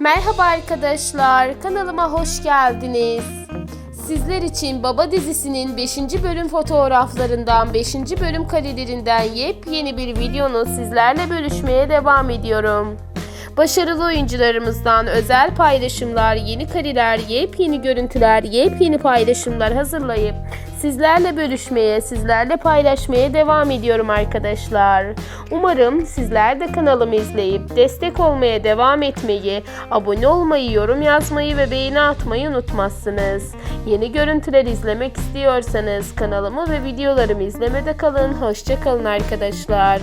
Merhaba arkadaşlar, kanalıma hoş geldiniz. Sizler için Baba dizisinin 5. bölüm fotoğraflarından, 5. bölüm karelerinden yepyeni bir videonu sizlerle bölüşmeye devam ediyorum. Başarılı oyuncularımızdan özel paylaşımlar, yeni kareler, yepyeni görüntüler, yepyeni paylaşımlar hazırlayıp sizlerle bölüşmeye, sizlerle paylaşmaya devam ediyorum arkadaşlar. Umarım sizler de kanalımı izleyip destek olmaya devam etmeyi, abone olmayı, yorum yazmayı ve beğeni atmayı unutmazsınız. Yeni görüntüler izlemek istiyorsanız kanalımı ve videolarımı izlemede kalın. Hoşça kalın arkadaşlar.